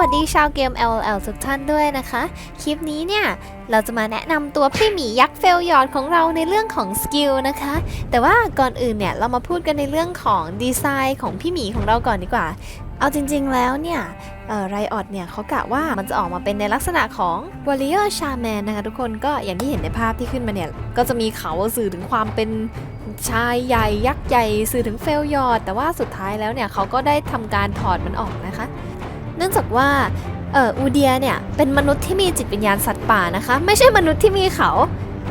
วัสดีชาวเกม LOL ทุกท่านด้วยนะคะ คลิปนี้เนี่ย เราจะมาแนะนำตัวพี่หมียักษ์เฟลยอดของเราในเรื่องของสกิลนะคะ แต่ว่าก่อนอื่นเนี่ย เรามาพูดกันในเรื่องของดีไซน์ของพี่หมีของเราก่อนดีกว่า เอาจริง ๆ แล้วเนี่ยไรออดเนี่ยเขากะว่ามันจะออกมาเป็นในลักษณะของ Warrior Shaman นะคะทุกคนก็อย่างที่เห็นในภาพที่ขึ้นมาเนี่ย ก็จะมีเขาสื่อถึงความเป็นชายใหญ่ยักษ์ใหญ่สื่อถึงเฟลยอดแต่ว่าสุดท้ายแล้วเนี่ยเขาก็ได้ทำการถอดมันออกนะคะ เนื่องจากว่าเอออูเดียเนี่ยเป็นมนุษย์ที่มีจิตวิญญาณสัตว์ป่านะคะ ไม่ใช่มนุษย์ที่มีเขา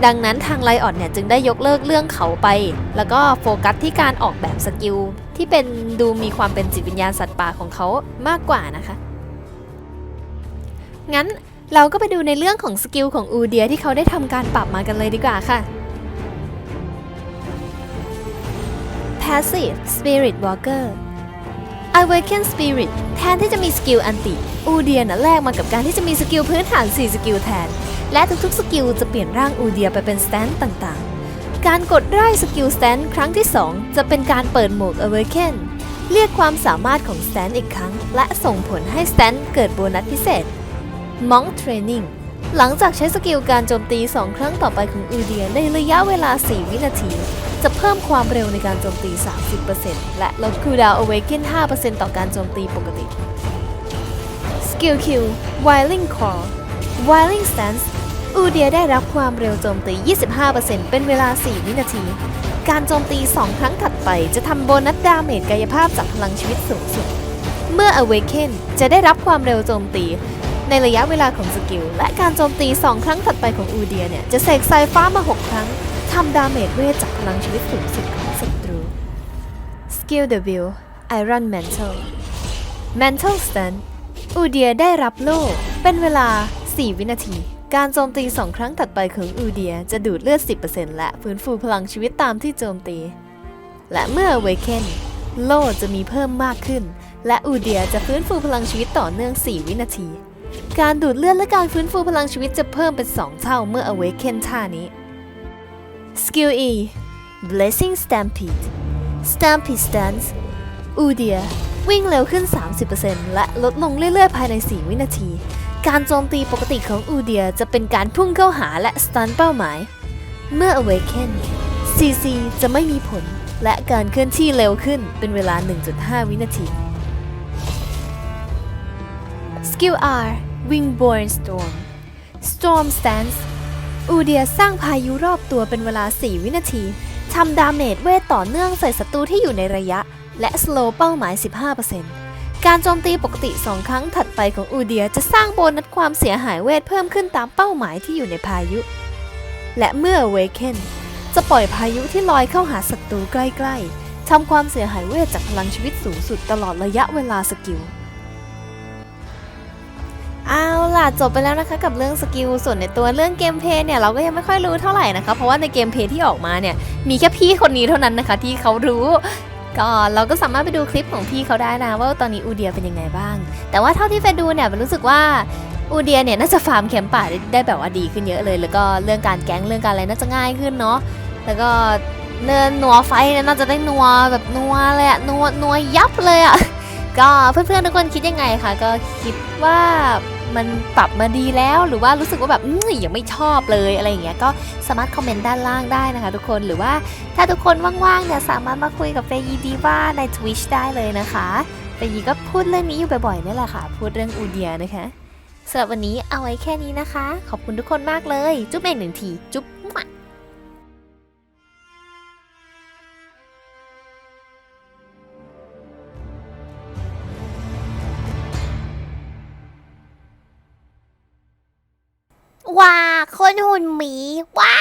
ดังนั้นทางไลออนเนี่ยจึงได้ยกเลิกเรื่องเขาไป แล้วก็โฟกัสที่การออกแบบสกิลที่เป็นดูมีความเป็นจิตวิญญาณสัตว์ป่าของเขามากกว่านะคะ งั้นเราก็ไปดูในเรื่องของสกิลของอูเดียที่เขาได้ทำการปรับมากันเลยดีกว่าค่ะ Passive Spirit Walker Awaken Spirit แทนที่จะมีสกิลอันติ อูเดียนะแลกมากับการที่จะมีสกิลพื้นฐาน 4 สกิลแทน และทุกๆ สกิลจะเปลี่ยนร่างอูเดียไปเป็นสแตนต่างๆ การกดไล่สกิลสแตนครั้งที่ 2 จะเป็นการเปิดโหมด Awaken เรียกความสามารถของสแตนอีกครั้ง และส่งผลให้สแตนเกิดโบนัสพิเศษ Monk Training หลังจากใช้สกิลการโจมตี 2 ครั้งต่อไปของอูเดียในระยะเวลา 4 วินาที จะเพิ่มความเร็วในการโจมตี 30%และลดคูลดาวน์ Awaken 5%ต่อการโจมตีปกติ Skill Q Wiling Call Wiling Stance อูเดียได้รับความเร็วโจมตี 25%เป็นเวลา 4 วินาที การโจมตี 2 ครั้งถัดไปจะทำโบนัสดาเมจกายภาพจากพลังชีวิตสูงสุด เมื่อ Awaken จะได้รับความเร็วโจมตี ในระยะเวลาของสกิล และการโจมตี 2 ครั้งถัดไปของอูเดียเนี่ย จะเสกไซฟ้ามา 6 ครั้งทำดาเมจเวทจากพลังชีวิตสูงสุดของศัตรู Skill W Iron Mantle Mantle Stun อูเดียได้รับโล่ เป็นเวลา 4 วินาที การโจมตี 2 ครั้งถัดไปของอูเดียจะดูดเลือด 10%และฟื้นฟูพลังชีวิตตามที่โจมตี และเมื่อ Awaken โล่จะมีเพิ่มมากขึ้น และอูเดียจะฟื้นฟูพลังชีวิตต่อเนื่อง 4 วินาที การดูดเลือดและการฟื้นฟูพลังชีวิตจะเพิ่มเป็น 2 เท่าเมื่อ Awaken ท่านี้ Skill E Blessing Stampede Stampede Stance อูเดียวิ่งเร็วขึ้น 30%และลดลงเรื่อยๆ ภายใน 4 วินาที การโจมตีปกติของอูเดียจะเป็นการพุ่งเข้าหาและสตันเป้าหมาย เมื่อ Awaken CC จะไม่มีผล และการเคลื่อนที่เร็วขึ้นเป็นเวลา 1.5 วินาที Skill R Wingborne Storm Storm Stance อูเดียสร้างพายุรอบตัวเป็นเวลา 4 วินาที ทำดาเมจเวทต่อเนื่องใส่ศัตรูที่อยู่ในระยะ และสโลเป้าหมาย 15%การโจมตีปกติ 2 ครั้งถัดไปของอูเดียจะสร้างโบนัสความเสียหายเวทเพิ่มขึ้นตามเป้าหมายที่อยู่ในพายุ และเมื่อ Awaken จะปล่อยพายุที่ลอยเข้าหาศัตรูใกล้ ๆทำความเสียหายเวทจากพลังชีวิตสูงสุดตลอดระยะเวลาสกิล ล่ะจบไปแล้วนะคะกับเรื่องสกิลส่วนในตัวเรื่องเกมเพย์เนี่ยเราก็ยังไม่ค่อยรู้เท่าไหร่นะคะเพราะว่าในเกมเพย์ที่ออกมาเนี่ยมีแค่พี่คนนี้เท่านั้นนะคะที่เขารู้ก็เราก็สามารถไปดูคลิปของพี่เขาได้นะว่าตอนนี้อูเดียเป็นยังไงบ้าง แต่ว่าเท่าที่เฟยดูเนี่ยมันรู้สึกว่าอูเดียเนี่ยน่าจะฟาร์มแคมป่าได้ได้แบบว่าดีขึ้นเยอะเลย แล้วก็เรื่องการแก๊งเรื่องการอะไรน่าจะง่ายขึ้นเนาะแล้วก็เนินนัวไฟเนี่ยน่าจะได้นัวแบบนัวเลยอะนัวนัวยับเลยอะก็เพื่อนๆทุกคนคิดยังไงคะก็คิดว่า มันปรับมาดีแล้วหรือว่ารู้สึกว่าแบบยังไม่ชอบเลยอะไรอย่างเงี้ยก็สามารถคอมเมนต์ด้านล่างได้นะคะ ทุกคนหรือว่าถ้าทุกคนว่างๆเนี่ยสามารถมาคุยกับเฟยีดีว่าใน Twitch ได้เลยนะคะเฟยีก็พูดเรื่องนี้อยู่บ่อยๆนี่แหละค่ะ พูดเรื่องอูเดียนะคะสำหรับวันนี้เอาไว้แค่นี้นะคะ ขอบคุณทุกคนมากเลย จุ๊บเองหนึ่งทีจุ๊บ คนหุ่นหมีว้า